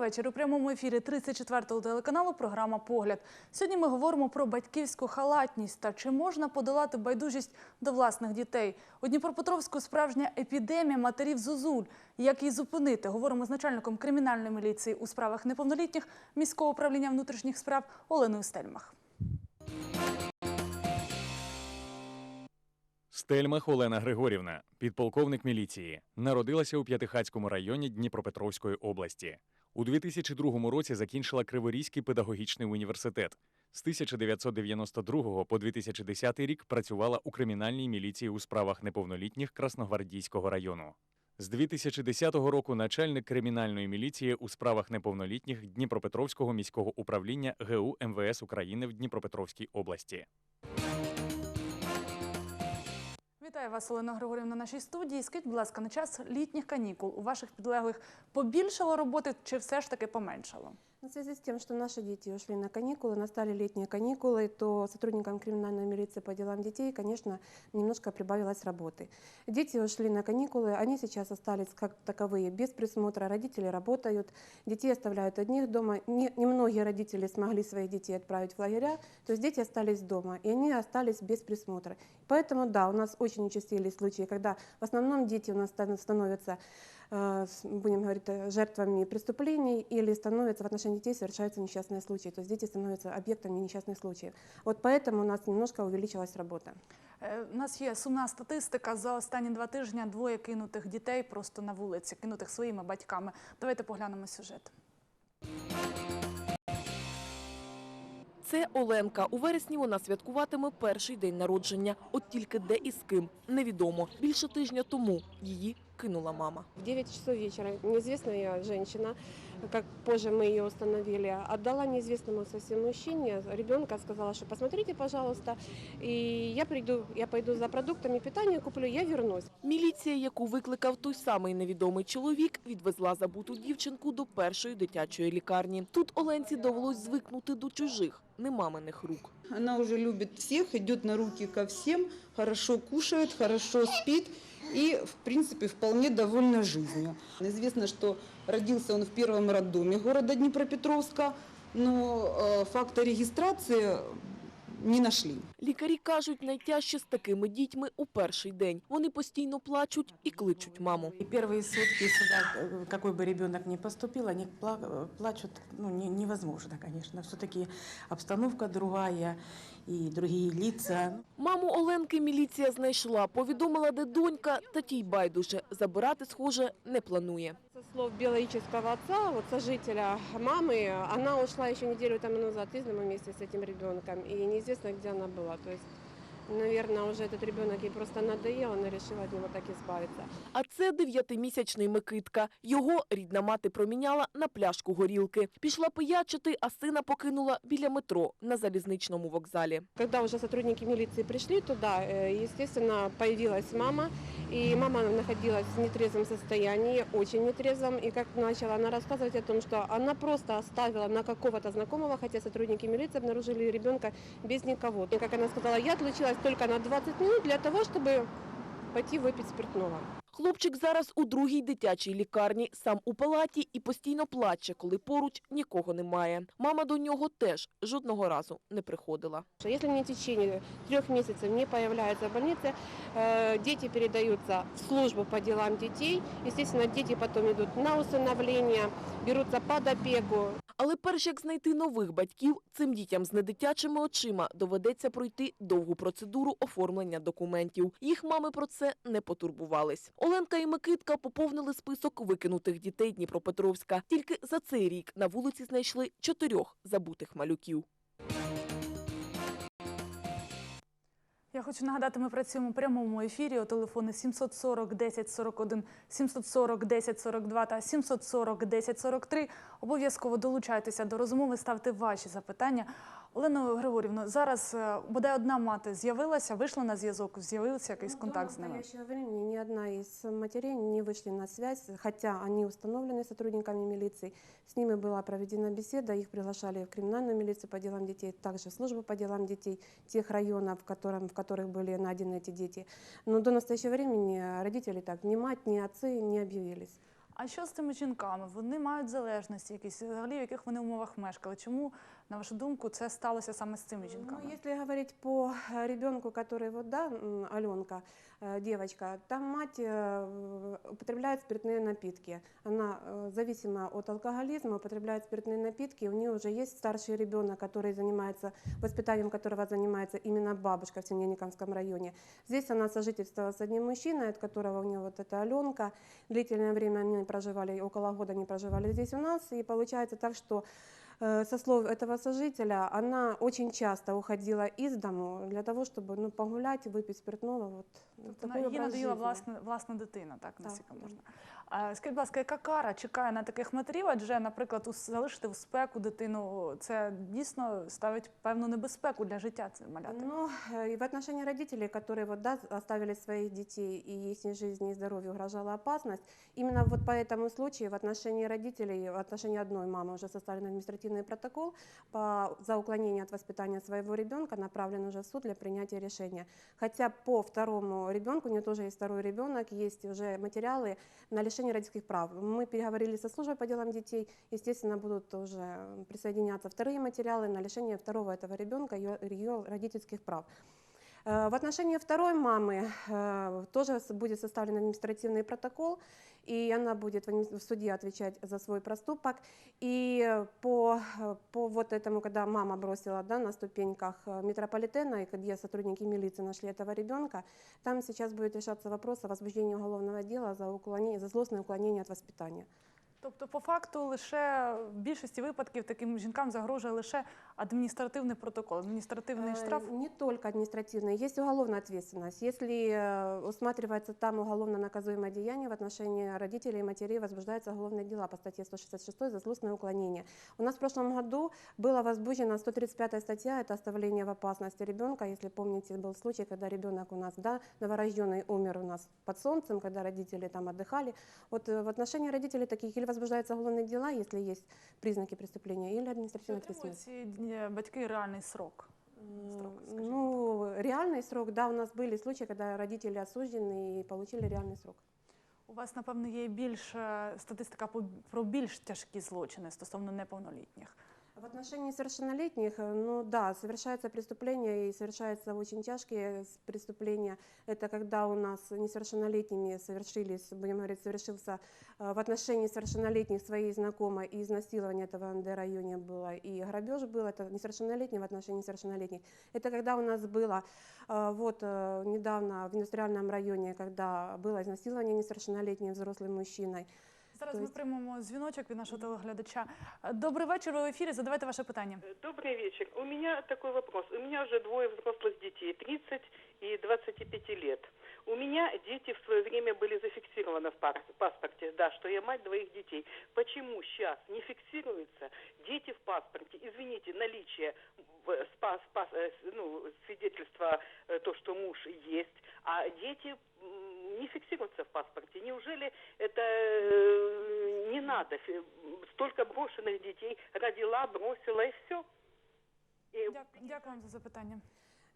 Вечір. У прямому ефірі 34-го телеканалу програма Погляд. Сьогодні ми говоримо про батьківську халатність та чи можна подолати байдужість до власних дітей. У Дніпропетровську справжня епідемія матерів зозуль. Як її зупинити? Говоримо з начальником кримінальної міліції у справах неповнолітніх міського управління внутрішніх справ Оленою Стельмах. Стельмах Олена Григорівна, підполковник міліції, народилася у П'ятихацькому районі Дніпропетровської області. У 2002 році закінчила Криворізький педагогічний університет. З 1992 по 2010 рік працювала у кримінальній міліції у справах неповнолітніх Красногвардійського району. З 2010 року начальник кримінальної міліції у справах неповнолітніх Дніпропетровського міського управління ГУ МВС України в Дніпропетровській області. Вітаю вас, Олена Григорівна, на нашій студії. Скажіть, будь ласка, на час літніх канікул у ваших підлеглих побільшало роботи чи все ж таки поменшало? В связи с тем, что наши дети ушли на каникулы, настали летние каникулы, то сотрудникам криминальной милиции по делам детей, конечно, немножко прибавилось работы. Дети ушли на каникулы, они сейчас остались как таковые без присмотра, родители работают, детей оставляют одних дома. Не, немногие родители смогли своих детей отправить в лагеря, то есть дети остались дома, и они остались без присмотра. Поэтому, да, у нас очень участились случаи, когда в основном дети у нас стан- становятся будем говорить, э, жертвами преступлений или становятся в отношении детей совершаются несчастные случаи. То есть дети становятся объектами несчастных случаев. Вот поэтому у нас немножко увеличилась работа. Е, У нас є сумна статистика за останні два тижні двоє кинутих дітей просто на вулиці, кинутих своїми батьками. Давайте поглянемо сюжет. Це Оленка. У вересні вона святкуватиме перший день народження. От тільки де і з ким невідомо. Більше тижня тому її кинула мама. В 9 часов вечера неизвестная женщина, как позже мы ее установили, отдала неизвестному совсем мужчине ребенка, сказала, что посмотрите, пожалуйста, и я приду, я пойду за продуктами питания, куплю, я вернусь. Міліція, яку викликав той самий невідомий чоловік, відвезла забуту дівчинку до першої дитячої лікарні. Тут Оленці довелось звикнути до чужих, не маминих рук. Она уже любит всех, идет на руки ко всем, хорошо кушает, хорошо спит и, в принципе, вполне довольна жизнью. Известно, что родился он в первом роддоме города Днепропетровска, но э, факта регистрации не нашли. Лікарі кажуть, найтяжче з такими дітьми у перший день. Вони постійно плачуть і кличуть маму. И первые сутки сюда, э, какой бы ребенок ни поступил, они пла- э, плачут ну, не- невозможно, конечно. Все-таки обстановка другая и другие лица. Маму Оленки міліція знайшла, повідомила, де донька, та тій байдуже. Забирати, схоже, не планує. Со слов биологического отца, вот сожителя мамы, она ушла еще неделю тому назад из дома вместе с этим ребенком, и неизвестно, где она была. То есть, наверное, уже этот ребенок ей просто надоел, она решила от него так избавиться. А це дев'ятимісячний Микитка. Його рідна мати проміняла на пляшку горілки. Пішла пиячити, а сина покинула біля метро на залізничному вокзалі. Когда уже сотрудники милиции пришли туда, э, естественно, появилась мама, и мама находилась в нетрезвом состоянии, очень нетрезвом, и как начала она рассказывать о том, что она просто оставила на какого-то знакомого, хотя сотрудники милиции обнаружили ребенка без никого. И как она сказала, я отлучилась только на 20 минут для того, чтобы пойти выпить спиртного. Хлопчик зараз у другій дитячій лікарні, сам у палаті і постійно плаче, коли поруч нікого немає. Мама до нього теж жодного разу не приходила. Что Если не в течение трех месяцев не появляется в больнице, э, дети передаются в службу по делам детей. Естественно, дети потом идут на усыновление, берутся под опеку. Але перш як знайти нових батьків, цим дітям з недитячими очима доведеться пройти довгу процедуру оформлення документів. Їх мами про це не потурбувались. Оленка і Микитка поповнили список викинутих дітей Дніпропетровська. Тільки за цей рік на вулиці знайшли чотирьох забутих малюків. Я хочу нагадати, ми працюємо у прямому ефірі. У телефони 740 10 41, 740 10 42 та 740 10 43. Обов'язково долучайтеся до розмови, ставте ваші запитання. Олено Григорівно, зараз е, бодай одна мати з'явилася, вийшла на зв'язок, з'явився якийсь Ну, контакт з до ними. настоящего времени ни одна из матерей не вышли на связь, хотя они установлены сотрудниками милиции. С ними была проведена беседа, их приглашали в криминальную милицию по делам детей, также в службу по делам детей тех районов, в, котором, в которых были найдены эти дети. Но до настоящего времени родители так, ни мать, ни отцы не объявились. А що з цими жінками? Вони мають залежності якісь, взагалі в яких вони умовах мешкали? Чому, на вашу думку, це сталося саме з цими жінками? Ну, если говорить по э, ребенку, который вот, да, Аленка, э, девочка, там мать э, употребляет спиртные напитки. Она зависима от алкоголизма, употребляет спиртные напитки. У нее уже есть старший ребенок, который занимается, воспитанием которого занимается именно бабушка в Синельниковском районе. Здесь она сожительствовала с одним мужчиной, от которого у нее вот эта Аленка. Длительное время они проживали, около года они проживали здесь у нас. И получается так, что со слов этого сожителя, она очень часто уходила из дому для того, чтобы ну, погулять, выпить спиртного. Вот, Тобто такой на- їй образ надоїла жизни. власна, власна дитина, так, Так, наскільки так. можна. А, скажіть, будь ласка, яка кара чекає на таких матерів? Адже, наприклад, ус- залишити в спеку дитину, це дійсно ставить певну небезпеку для життя це маляти. Ну, э, и в отношении родителей, которые вот, да, оставили своих детей и их жизни и здоровью угрожала опасность, именно вот по этому случаю в отношении родителей, в отношении одной мамы уже составлен административный протокол по, за уклонение от воспитания своего ребенка, направлен уже в суд для принятия решения. Хотя по второму ребенку, у нее тоже есть второй ребенок, есть уже материалы на лишение родительских прав. Мы переговорили со службой по делам детей, естественно, будут уже присоединяться вторые материалы на лишение второго этого ребенка ее, ее родительских прав. Э, В отношении второй мамы э, тоже будет составлен административный протокол, и она будет в суде отвечать за свой проступок. И по, по вот этому, когда мама бросила да, на ступеньках э, метрополитена, и где сотрудники милиции нашли этого ребенка, там сейчас будет решаться вопрос о возбуждении уголовного дела за, уклонение, за злостное уклонение от воспитания. Тобто, по факту, лише в більшості випадків таким жінкам загрожує лише адміністративний протокол, адміністративний Э, штраф. Не только административная, есть уголовная ответственность. Если э, усматривается там уголовно наказуемое деяние в отношении родителей и матерей, возбуждаются уголовные дела по статье 166 за злостное уклонение. У нас в прошлом году была возбуждена 135 статья, это оставление в опасности ребенка. Если помните, был случай, когда ребенок у нас, да, новорожденный умер у нас под солнцем, когда родители там отдыхали. Вот э, в отношении родителей таких или возбуждаются уголовные дела, если есть признаки преступления, или Чи административная отримують ответственность. ці е, батьки реальний срок? Срок, М, скажем Ну, реальный срок, да, у нас были случаи, когда родители осуждены и получили реальный срок. У вас, напевно, є більше статистика по- про більш тяжкі злочини стосовно неповнолітніх. В отношении совершеннолетних, э, ну да, совершается преступление и совершаются очень тяжкие с- преступления. Это когда у нас несовершеннолетними совершились, будем говорить, совершился э, в отношении совершеннолетних своей знакомой и изнасилование это в НД районе было, и грабеж был, это несовершеннолетний в отношении несовершеннолетних. Это когда у нас было э, вот э, недавно в индустриальном районе, когда было изнасилование несовершеннолетним взрослым мужчиной. Зараз То ми есть- приймемо дзвіночок від нашого телеглядача. Е, Добрий вечір, ви в ефірі. Задавайте ваше питання. Добрый вечер. У меня такой вопрос. У меня уже двое взрослых детей, 30 и 25 лет. У меня дети в свое время были зафиксированы в пар- паспорте, да, что я мать двоих детей. Почему сейчас не фиксируются дети в паспорте? Извините, наличие в- спа- спа- э, с- ну, свидетельства, э, то, что муж есть, а дети м, не фиксируются в паспорте. Неужели это э, не надо? Столько брошенных детей родила, бросила и все. Дякую, дякую вам за запитання.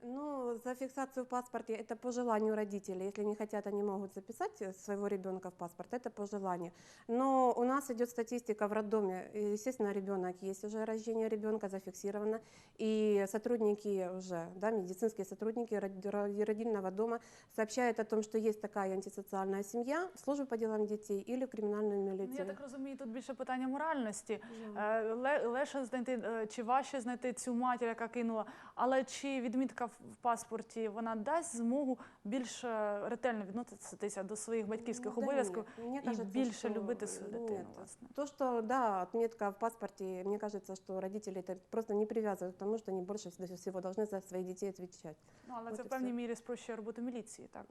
Ну, за фиксацию в паспорте это по желанию родителей. Если не хотят, они могут записать э, своего ребенка в паспорт. Это по желанию. Но у нас идет статистика в роддоме. И, Естественно, ребенок есть уже рождение ребенка зафиксировано. И сотрудники уже, да, медицинские сотрудники род- ро- родильного дома сообщают о том, что есть такая антисоциальная семья в службу по делам детей или в криминальную Ну, милицию. я так розумію, тут більше питання моральності. Да. Е, ле- Легше знайти е, чи важче знайти цю матір, яка кинула, але чи відмітка в в паспорті вона дасть змогу більш е, ретельно відноситися до своїх батьківських Ну, да обов'язків нет. Мне і кажется, більше что любити свою дитину? нет. Власне. То, что, да, отметка в паспорте, мне кажется, что родители это просто не привязывают к тому, что они больше всего должны за своих детей отвечать. Ну але От це і в певній все. мірі спрощує роботу міліції, так.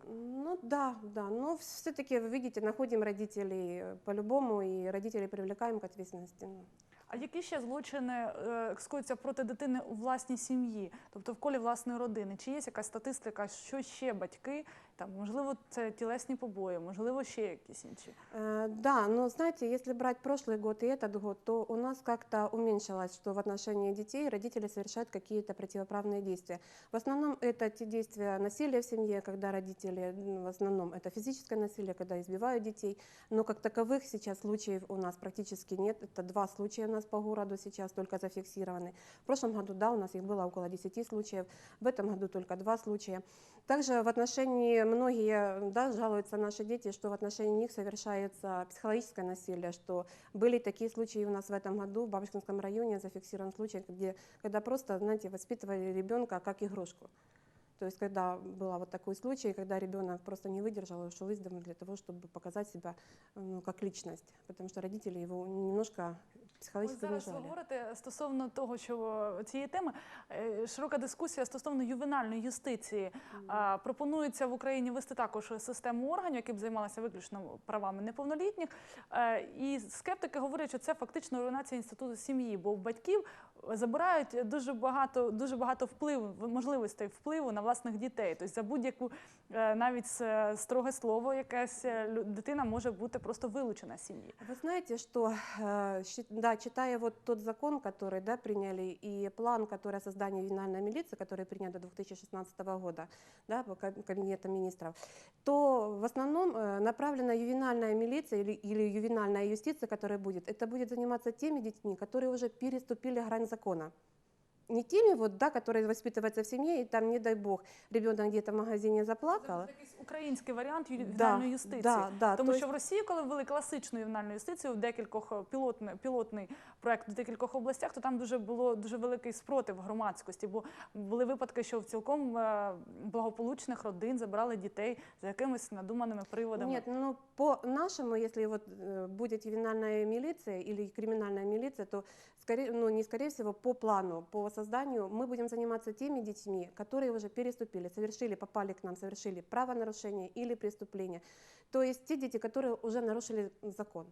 Ну да, да, но все-таки, вы видите, находим родителей э, по-любому, и родителей привлекаем к ответственности. Ну, А які ще злочини е, скоюються проти дитини у власній сім'ї, тобто в колі власної родини? Чи є якась статистика, що ще батьки Там, можливо, це тілесні побої, можливо, ще якісь інші. Э, Да, но знаете, если брать прошлый год и этот год, то у нас как-то уменьшилось, что в отношении детей родители совершают какие-то противоправные действия. В основном это те действия насилия в семье, когда родители, ну, в основном это физическое насилие, когда избивают детей, но как таковых сейчас случаев у нас практически нет. Это два случая у нас по городу сейчас только зафиксированы. В прошлом году, да, у нас их было около 10 случаев, в этом году только два случая. Также в отношении многие да, жалуются наши дети, что в отношении них совершается психологическое насилие, что были такие случаи у нас в этом году в Бабушкинском районе зафиксирован случай, где, когда просто, знаете, воспитывали ребенка как игрушку. То есть, когда был вот такой случай, когда ребенок просто не выдержал и ушел из дома для того, чтобы показать себя ну, как личность, потому что родители его немножко Ось психологически зараз ви говорите стосовно того, що цієї теми е, широка дискусія стосовно ювенальної юстиції. А, Пропонується в Україні вести також систему органів, які б займалися виключно правами неповнолітніх. Е, І скептики говорять, що це фактично руйнація інституту сім'ї, бо в батьків забирають дуже багато, дуже багато впливу, можливостей впливу на власних дітей. Тобто за будь-яку е, навіть с- строге слово, якесь е, лю- дитина може бути просто вилучена з сім'ї. Вы знаете, что, э, щи- да, читая вот тот закон, который, да, приняли, и план, который о создании ювенальной милиции, который принят до 2016 года, да, по каб- Кабинетом министров, то в основном э, направлена ювенальная милиция или, или ювенальная юстиция, которая будет, это будет заниматься теми детьми, которые уже переступили грань закона. Не теми, вот, да, которые воспитываются в семье, и там, не дай бог, ребенок где-то в магазине заплакал. Це якийсь український варіант ювенальної юстиції. да, да, Тому то що есть- в Росії, коли ввели класичну ювенальну юстицію в декількох е, пілотний, пілотний проект в декількох областях, то там дуже було дуже великий спротив громадськості, бо були випадки, що в цілком е, благополучних родин забирали дітей за якимись надуманими приводами. Нет, ну по нашему, если вот э, будет ювенальная милиция или криминальная милиция, то скорее, ну не скорее всего по плану, по созданию мы будем заниматься теми детьми, которые уже переступили, совершили, попали к нам, совершили правонарушение или преступление. То есть те дети, которые уже нарушили закон.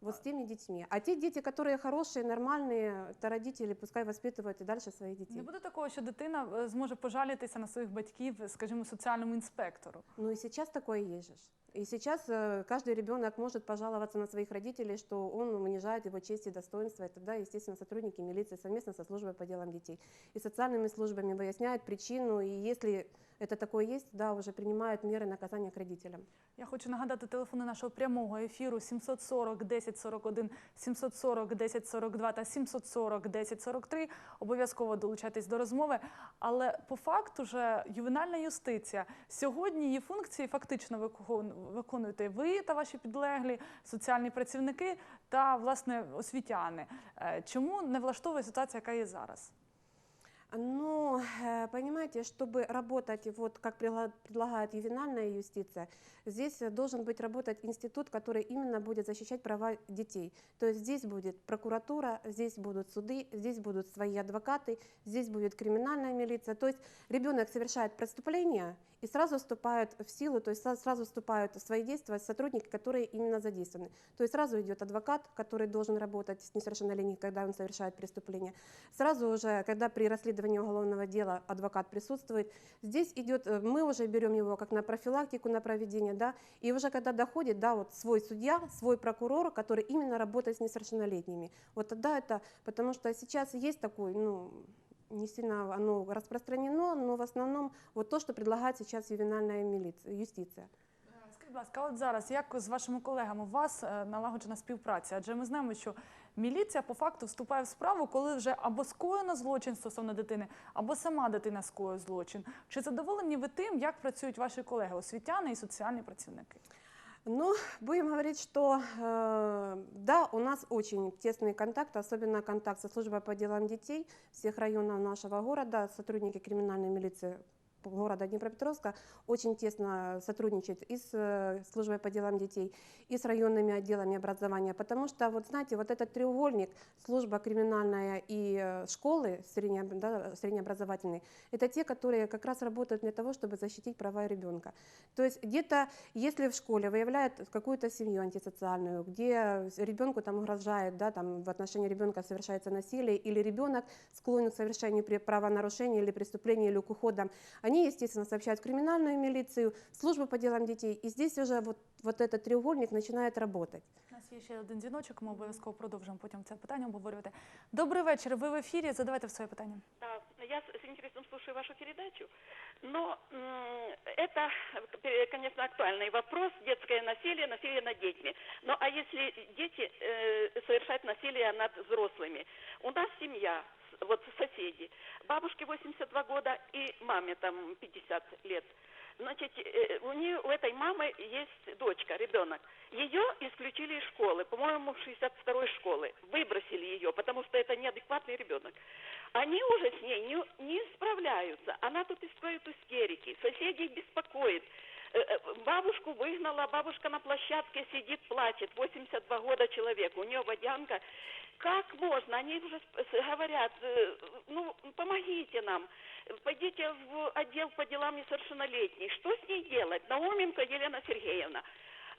Вот с теми детьми. А те дети, которые хорошие, нормальные, то родители пускай воспитывают и дальше своих детей. Не буде такого, що дитина е, зможе пожалітися на своїх батьків, скажімо, соціальному інспектору. Ну и сейчас такое есть же. И сейчас э, каждый ребенок может пожаловаться на своих родителей, что он унижает его честь и достоинство. И тогда, естественно, сотрудники милиции совместно со службой по делам детей и социальными службами выясняют причину. И если это такое есть, да, уже принимают меры наказания к родителям. Я хочу нагадати телефони нашого прямого ефіру 740 1041, 740 1042 та 740 1043. Обов'язково долучайтесь до розмови. Але по факту же ювенальна юстиція сьогодні її функції фактично викон- виконуєте ви та ваші підлеглі, соціальні працівники та власне освітяни. Е, Чому не влаштовує ситуація, яка є зараз? Ну, э, понимаете, чтобы работать, вот как пригла- предлагает ювенальная юстиция, здесь э, должен быть работать институт, который именно будет защищать права детей. То есть здесь будет прокуратура, здесь будут суды, здесь будут свои адвокаты, здесь будет криминальная милиция. То есть ребенок совершает преступление и сразу вступают в силу, то есть сразу вступают в свои действия сотрудники, которые именно задействованы. То есть сразу идет адвокат, который должен работать с несовершеннолетним, когда он совершает преступление. Сразу уже, когда при расследовании уголовного дела адвокат присутствует, здесь идет, э, мы уже берем его как на профилактику, на проведение, да, и уже когда доходит, да, вот свой судья, свой прокурор, который именно работает с несовершеннолетними, вот тогда это, потому что сейчас есть такой, ну, не сильно оно распространено, но в основном вот то, что предлагает сейчас ювенальная милиция, юстиция. Скажіть, будь ласка, от зараз як з вашими колегами у вас е, налагоджена співпраця? Адже ми знаємо, що міліція по факту вступає в справу, коли вже або скоєно злочин стосовно дитини, або сама дитина скоює злочин. Чи задоволені ви тим, як працюють ваші колеги, освітяни і соціальні працівники? Ну, будем говорить, что э, да, у нас очень тесный контакт, особенно контакт со службой по делам детей всех районов нашего города, сотрудники криминальной милиции города Днепропетровска очень тесно сотрудничают и с э, службой по делам детей, и с районными отделами образования, потому что, вот знаете, вот этот треугольник, служба криминальная и э, школы средне, да, среднеобразовательные, это те, которые как раз работают для того, чтобы защитить права ребенка. То есть где-то, если в школе выявляют какую-то семью антисоциальную, где ребенку там угрожает, да, там в отношении ребенка совершается насилие, или ребенок склонен к совершению правонарушения или преступления, или к уходам, Они, естественно, сообщают в криминальную милицию, в службу по делам детей, и здесь уже вот, вот этот треугольник начинает работать. У нас є ще один дзвіночок, ми обов'язково продовжимо потім це питання обговорювати. Добрий вечір. Ви в ефірі. Задавайте своє питання. Да, я с интересом слушаю вашу передачу, но это, э, конечно, актуальный вопрос. Детское насилие, насилие над детьми. Ну а если дети э, совершают насилие над взрослыми? У нас семья, вот соседи, бабушке 82 года и маме там 50 лет. Значит, э, у нее, у этой мамы есть дочка, ребенок. Ее исключили из школы, по-моему, 62-й школы. Выбросили ее, потому что это неадекватный ребенок. Они уже с ней не, не справляются. Она тут устроит истерики. Соседей беспокоит. Э, э, Бабушку выгнала, бабушка на площадке сидит, плачет. 82 года человек, у нее водянка Как можно? Они уже сп- с- говорят, э, ну, помогите нам. Пойдите в отдел по делам несовершеннолетних. Что с ней делать? Науменко Елена Сергеевна.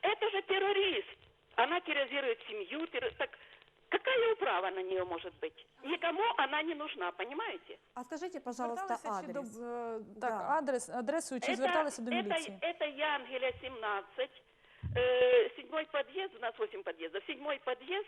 Это же террорист. Она терроризирует семью. терро- Так какая управа на нее может быть? Никому она не нужна, понимаете? А скажите, пожалуйста, Зверталися чи до адрес. е, так, Да. адрес, адресу, чи зверталися до это, міліції? это Янгеля 17, э, седьмой подъезд, у нас 8 подъездов, седьмой подъезд,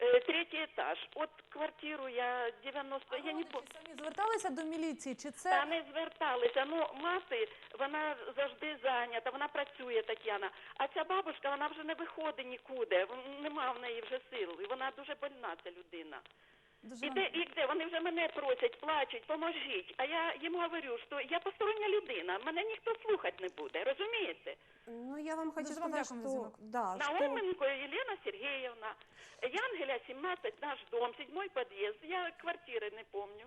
э, етаж. От квартиру я 90, я не Чи самі зверталися до міліції, чи це Та не зверталися. Ну, мати, вона завжди зайнята, вона працює, Тетяна. А ця бабушка, вона вже не виходить нікуди. Нема в неї вже сил. І вона дуже больна, ця людина. Дуже І де, і де вони вже мене просять, плачуть, поможіть. А я їм говорю, що я постороння людина, мене ніхто слухати не буде, розумієте? Ну, я вам хочу Дуже вам що... Да, Науменко що... Елена Сергеевна, Янгеля 17, наш дом, седьмой подъезд. Я квартиры не помню.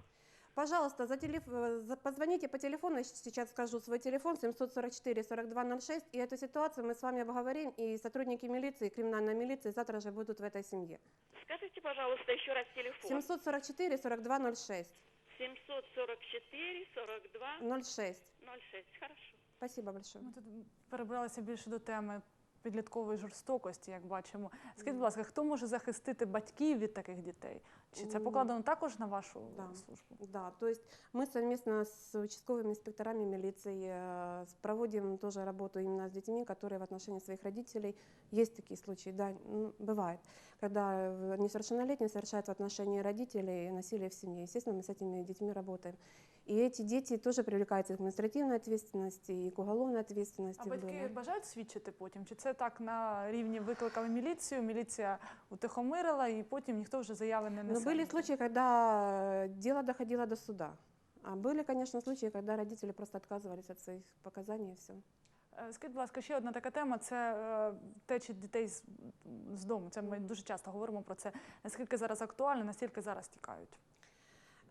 Пожалуйста, за телеф... э, за- позвоните по телефону, я сейчас скажу свой телефон, 744-4206, и эту ситуацию мы с вами обговорим, и сотрудники милиции, криминальной милиции завтра же будут в этой семье. Скажите, пожалуйста, еще раз телефон. 744-4206. 744 42 06. 06. Хорошо. Спасибо большое. Ми тут перебралися більше до теми підліткової жорстокості, як бачимо. Скажіть, будь ласка, хто може захистити батьків від таких дітей? Чи це М. покладено також на вашу Да. службу? Да, то есть мы совместно с участковыми инспекторами милиции э, с- проводим тоже работу именно с детьми, которые в отношении своих родителей, есть такие случаи, да, м, бывает, когда э, несовершеннолетний совершает в отношении родителей насилие в семье. Естественно, мы с этими детьми работаем. И эти дети тоже привлекаются к административной ответственности и к уголовной ответственности. А батьки было. бажають свідчити потім? Чи це так на рівні викликали міліцію, міліція утихомирила і потім ніхто вже заяви не Но несе? были случаи, когда э, дело доходило до суда. А были, конечно, случаи, когда родители просто отказывались от своих показаний и все. Е, Скажіть, будь ласка, ще одна така тема це е, течі дітей з, з дому. Це ми дуже часто говоримо про це. Наскільки зараз актуально, настільки зараз тікають.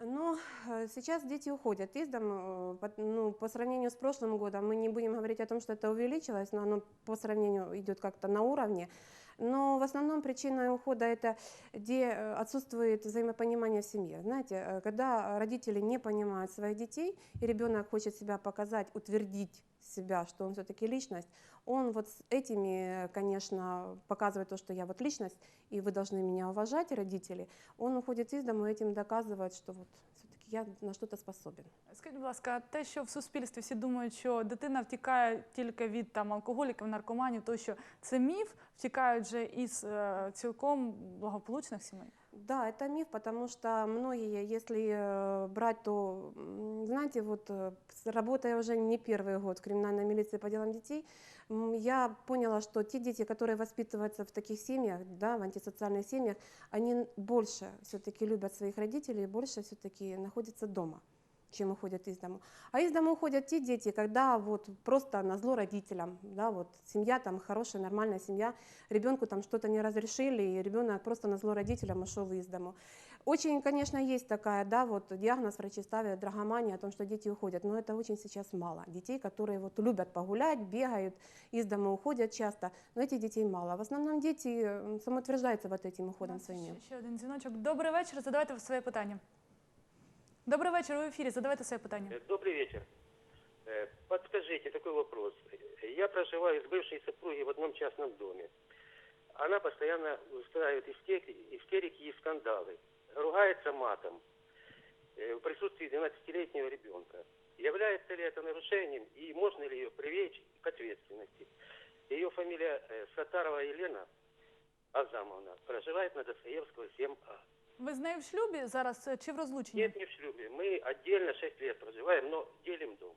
Ну, э, сейчас дети уходят из дома. э, Ну, по сравнению с прошлым годом, мы не будем говорить о том, что это увеличилось, но оно по сравнению идет как-то на уровне. Но в основном причина ухода это где э, отсутствует взаимопонимание в семье. Знаете, э, когда родители не понимают своих детей, и ребенок хочет себя показать, утвердить себя, что он все-таки личность, он вот с этими, э, конечно, показывает то, что я вот личность, и вы должны меня уважать, родители, он уходит из дома и этим доказывает, что вот я на что-то способен. Скажіть, будь ласка, те, що в суспільстві всі думають, що дитина втікає тільки від там алкоголіків, наркоманів, то що це міф, втікають вже із е, цілком благополучних сімей. Да, это миф, потому что многие, если э, брать, то, знаете, вот э, работая уже не первый год в криминальной милиции по делам детей, я поняла, что те дети, которые воспитываются в таких семьях, да, в антисоциальных семьях, они больше все-таки любят своих родителей, больше все-таки находятся дома чем уходят из дома. А из дома уходят те дети, когда вот просто на зло родителям, да, вот семья там хорошая, нормальная семья, ребенку там что-то не разрешили, и ребенок просто на зло родителям ушел из дому. Очень, конечно, есть такая, да, вот диагноз врачи ставят драгомания о том, что дети уходят, но это очень сейчас мало. Детей, которые вот любят погулять, бегают, из дома уходят часто, но этих детей мало. В основном дети м, самоутверждаются вот этим У уходом нас своим. ще, ще один дзвіночок. Добрий вечір. Задавайте своє питання. Добрий вечір. Ви в ефірі. Задавайте своє питання. Э, Добрый вечер. Э, Подскажите такой вопрос. Я проживаю с бывшей супругой в одном частном доме. Она постоянно устраивает истерики, истерики и скандалы. Ругается матом э, в присутствии 12-летнего ребенка. Является ли это нарушением и можно ли ее привлечь к ответственности? Ее фамилия э, Сатарова Елена Азамовна. Проживает на Достоевского 7А. Ви з нею в шлюбі зараз е, чи в розлученні? Нет, не в шлюбе. Мы отдельно 6 лет проживаем, но делим дом.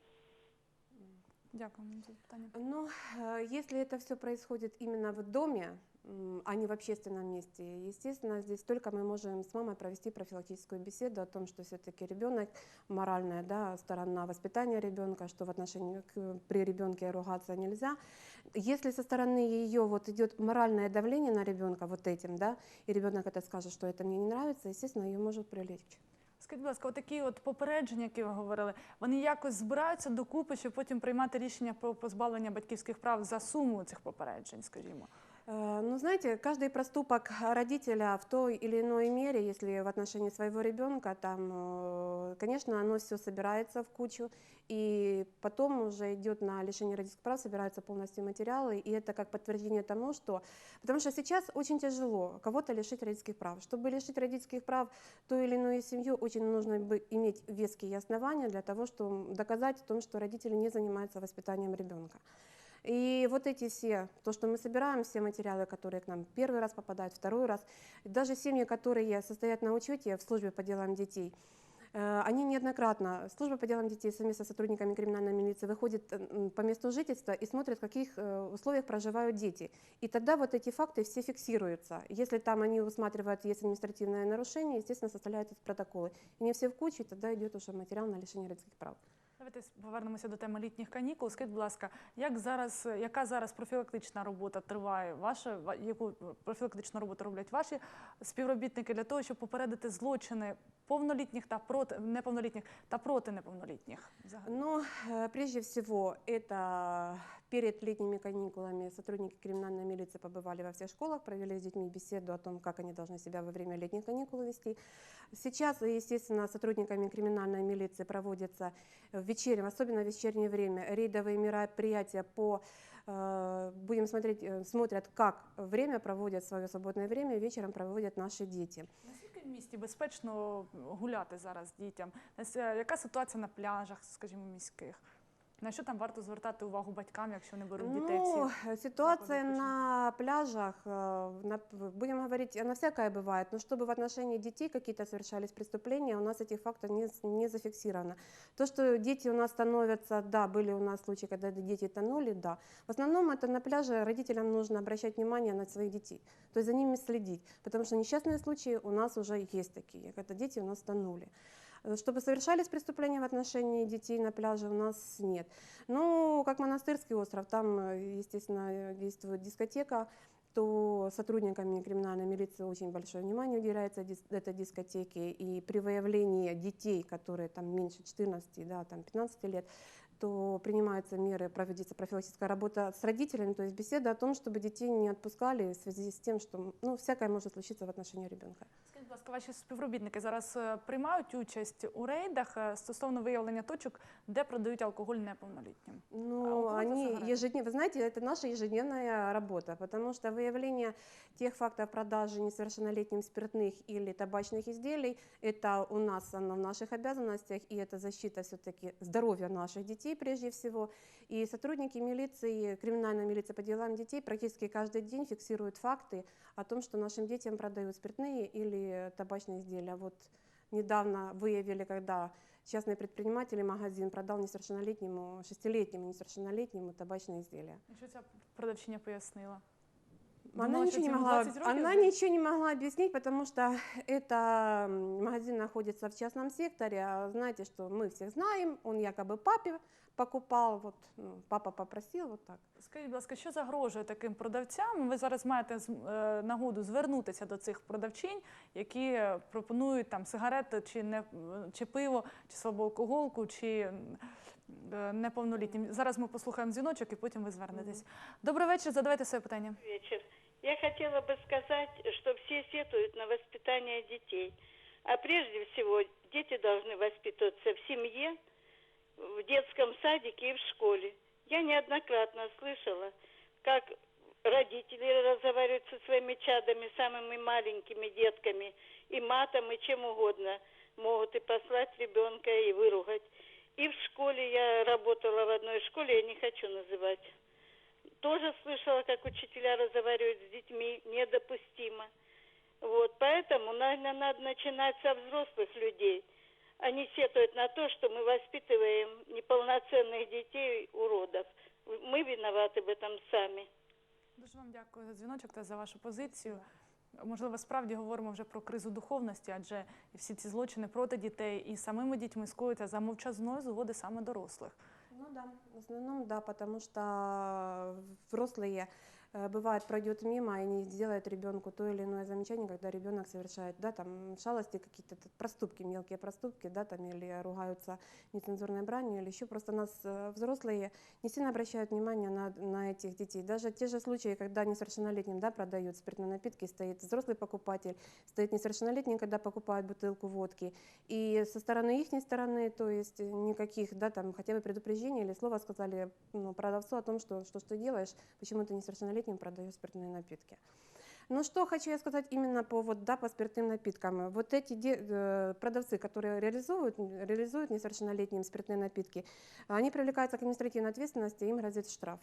Дякую за питання. Ну, э, если это все происходит именно в доме, а не в общественном месте, естественно, здесь только мы можем с мамой провести профилактическую беседу о том, что все-таки ребенок, моральная да, сторона воспитания ребенка, что в отношении к, при ребенке ругаться нельзя. Если со стороны ее вот идет моральное давление на ребенка вот этим, да, и ребенок это скажет, что это мне не нравится, естественно, ее может привлечь. Скажіть, будь ласка, такі от попередження, які ви говорили, вони якось збираються докупи, щоб потім приймати рішення про позбавлення батьківських прав за суму цих попереджень, скажімо. Э, Ну, знаете, каждый проступок родителя в той или иной мере, если в отношении своего ребенка, там, э, конечно, оно все собирается в кучу, и потом уже идет на лишение родительских прав, собираются полностью материалы, и это как подтверждение тому, что... Потому что сейчас очень тяжело кого-то лишить родительских прав. Чтобы лишить родительских прав ту или иную семью, очень нужно бы иметь веские основания для того, чтобы доказать о том, что родители не занимаются воспитанием ребенка. И вот эти все, то, что мы собираем, все материалы, которые к нам первый раз попадают, второй раз, даже семьи, которые состоят на учете в службе по делам детей, э, они неоднократно, служба по делам детей совместно с сотрудниками криминальной милиции выходит по месту жительства и смотрит, в каких э, условиях проживают дети. И тогда вот эти факты все фиксируются. Если там они усматривают, есть административное нарушение, естественно, составляют протоколы. И не все в кучу, и тогда идет уже материал на лишение родительских прав. Давайте повернемося до теми літніх канікул. Скажіть, будь ласка, як зараз, яка зараз профілактична робота триває? Ваша яку профілактичну роботу роблять ваші співробітники для того, щоб попередити злочини повнолітніх та проти неповнолітніх та проти неповнолітніх? Взагалі? Ну, э, прежде всего, это перед летними каникулами сотрудники криминальной милиции побывали во всех школах, провели с детьми беседу о том, как они должны себя во время летних каникул вести. Сейчас, естественно, сотрудниками криминальной милиции проводятся в вечернем, особенно в вечернее время, рейдовые мероприятия по э, будем смотреть, э, смотрят, как время проводят свое свободное время, вечером проводят наши дети. Наскільки в місті безпечно гуляти зараз дітям? Нас- е, Яка ситуація на пляжах, скажімо, міських? На що там варто звертати увагу батькам, якщо не беруть дітей Ну, ситуация на пляжах, на- будем говорить, она всякая бывает, но чтобы в отношении детей какие-то совершались преступления, у нас этих фактов не, не зафиксировано. То, что дети у нас становятся, да, были у нас случаи, когда дети тонули, да. В основном это на пляже родителям нужно обращать внимание на своих детей, то есть за ними следить, потому что несчастные случаи у нас уже есть такие, когда дети у нас тонули. Э, Чтобы совершались преступления в отношении детей на пляже, у нас нет. Ну, как Монастырский остров, там, э, естественно, действует дискотека, то сотрудниками криминальной милиции очень большое внимание уделяется этой дискотеке. И при выявлении детей, которые там меньше 14, да, там 15 лет, то принимаются меры, проводится профилактическая работа с родителями, то есть беседа о том, чтобы детей не отпускали в связи с тем, что ну, всякое может случиться в отношении ребенка Скажіть, будь ласка, ваші співробітники зараз е, приймають участь у рейдах е, стосовно виявлення точок, де продають алкоголь неповнолітнім? А Ну, у кого-то они сигареты? ежедневно, вы знаете, это наша ежедневная работа, потому что выявление тех фактов продажи несовершеннолетним спиртных или табачных изделий, это у нас оно в наших обязанностях, и это защита все-таки здоровья наших детей прежде всего. И сотрудники милиции, криминальной милиции по делам детей практически каждый день фиксируют факты о том, что нашим детям продают спиртные или табачные изделия. Вот недавно выявили, когда частный предприниматель и магазин продал несовершеннолетнему, шестилетнему несовершеннолетнему табачные изделия. І Що ця продавчиня пояснила? Она Думала, ничего, не могла, 20 років она ничего не могла объяснить, потому что это магазин находится в частном секторе. А знаете, что мы всех знаем, он якобы папе покупал, вот ну, папа попросил, вот так. Скажіть, будь ласка, що загрожує таким продавцям? Ви зараз маєте з- е, нагоду звернутися до цих продавчинь, які пропонують там сигарети чи не чи пиво, чи слабоалкоголку, чи м, е, неповнолітнім. Зараз ми послухаємо дзвіночок і потім ви звернетесь. Добрий вечір, задавайте своє питання. вечер. Я хотела бы сказать, что все сетуют на воспитание детей. А прежде всего, дети должны воспитываться в семье, В детском садике и в школе. Я неоднократно слышала, как родители разговаривают со своими чадами, самыми маленькими детками, и матом, и чем угодно. Могут и послать ребенка, и выругать. И в школе я работала в одной школе, я не хочу называть. Тоже слышала, как учителя разговаривают с детьми, недопустимо. Вот, поэтому, наверное, надо начинать со взрослых людей. Они сетуют на то, что мы воспитываем неполноценных детей, уродов. Мы виноваты в этом сами. Дуже вам дякую за дзвіночок та за вашу позицію. Можливо, справді говоримо вже про кризу духовності, адже всі ці злочини проти дітей і самими дітьми скоюються за мовчазної згоди саме дорослих. Ну да, В основном да, потому что взрослые э, бывает пройдет мимо и не сделает ребенку то или иное замечание, когда ребенок совершает, да, там шалости какие-то проступки, мелкие проступки, да, там или ругаются нецензурной бранью, или еще просто нас э, взрослые не сильно обращают внимание на, на этих детей. Даже те же случаи, когда несовершеннолетним, да, продают спиртные напитки, стоит взрослый покупатель, стоит несовершеннолетний, когда покупает бутылку водки, и со стороны их стороны, то есть никаких, да, там хотя бы предупреждений или слова сказали ну, продавцу о том, что что ты делаешь, почему ты несовершеннолетним продаешь спиртные напитки. Ну что хочу я сказать именно по, вот, да, по спиртным напиткам. Вот эти де- э, продавцы, которые реализуют, реализуют несовершеннолетним спиртные напитки, они привлекаются к административной ответственности, им грозит штраф.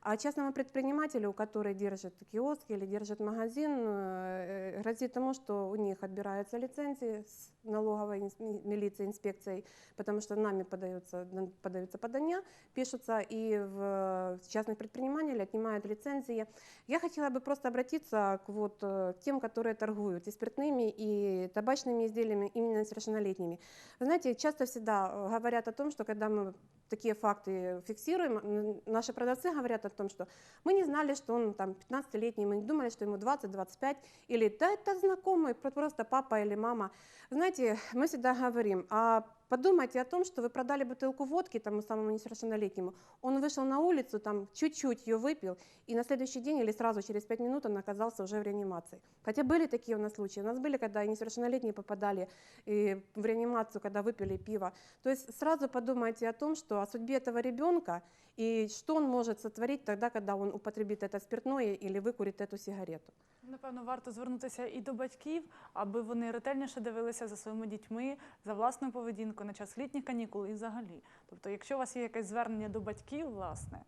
А частному предпринимателю, который держит киоск или держит магазин, э, грозит тому, что у них отбираются лицензии с налоговой инс- ми- милицией, инспекцией, потому что нами подаются, подаются подания, пишутся, и в частных предпринимателей отнимают лицензии. Я хотела бы просто обратиться к вот э, тем, которые торгуют и спиртными, и табачными изделиями, именно несовершеннолетними. Вы знаете, часто всегда э, говорят о том, что когда мы такие факты фиксируем, наши продавцы говорят о том, что мы не знали, что он там 15-летний, мы не думали, что ему 20-25, или да, это знакомый, про- просто папа или мама. Знаете, мы всегда говорим, а подумайте о том, что вы продали бутылку водки тому самому несовершеннолетнему, он вышел на улицу, там чуть-чуть ее выпил, и на следующий день или сразу через 5 минут он оказался уже в реанимации. Хотя были такие у нас случаи. У нас были, когда несовершеннолетние попадали в реанимацию, когда выпили пиво. То есть сразу подумайте о том, что о судьбе этого ребенка и что он может сотворить тогда, когда он употребит это спиртное или выкурит эту сигарету. Напевно, варто звернутися і до батьків, аби вони ретельніше дивилися за своїми дітьми, за власною поведінкою на час літніх канікул і взагалі. Тобто, якщо у вас є якесь звернення до батьків, власне,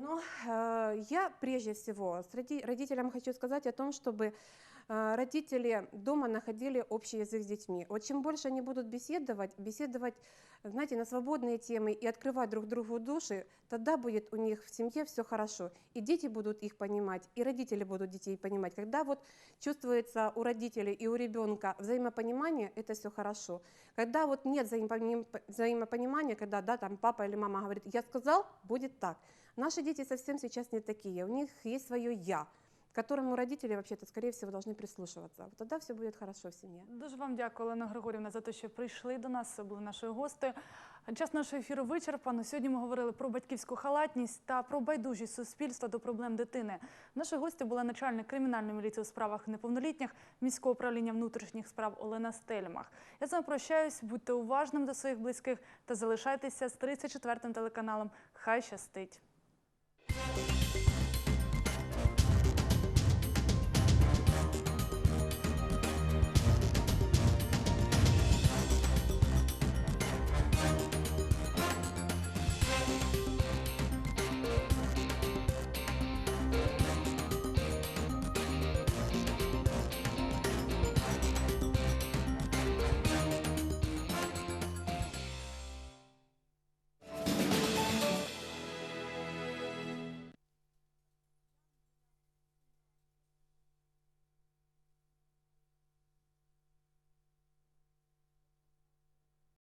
Ну, э, я прежде всего с роди- родителям хочу сказать о том, чтобы э, родители дома находили общий язык с детьми. Вот чем больше они будут беседовать, беседовать, знаете, на свободные темы и открывать друг другу души, тогда будет у них в семье все хорошо. И дети будут их понимать, и родители будут детей понимать. Когда вот чувствуется у родителей и у ребенка взаимопонимание, это все хорошо. Когда вот нет взаимопоним- взаимопонимания, когда да, там папа или мама говорит, я сказал, будет так. Наши дети совсем сейчас не такие, у них есть свое «я», к которому родители вообще-то, скорее всего, должны прислушиваться. Вот тогда все будет хорошо в семье. дуже вам дякую, Олена Григорівна, за те, що прийшли до нас, були нашою гостею. Час нашого ефіру вичерпано. Сьогодні ми говорили про батьківську халатність та про байдужість суспільства до проблем дитини. Нашою гостю була начальник кримінальної міліції у справах неповнолітніх міського управління внутрішніх справ Олена Стельмах. Я з вами прощаюсь, будьте уважним до своїх близьких та залишайтеся з 34 телеканалом. Хай щастить!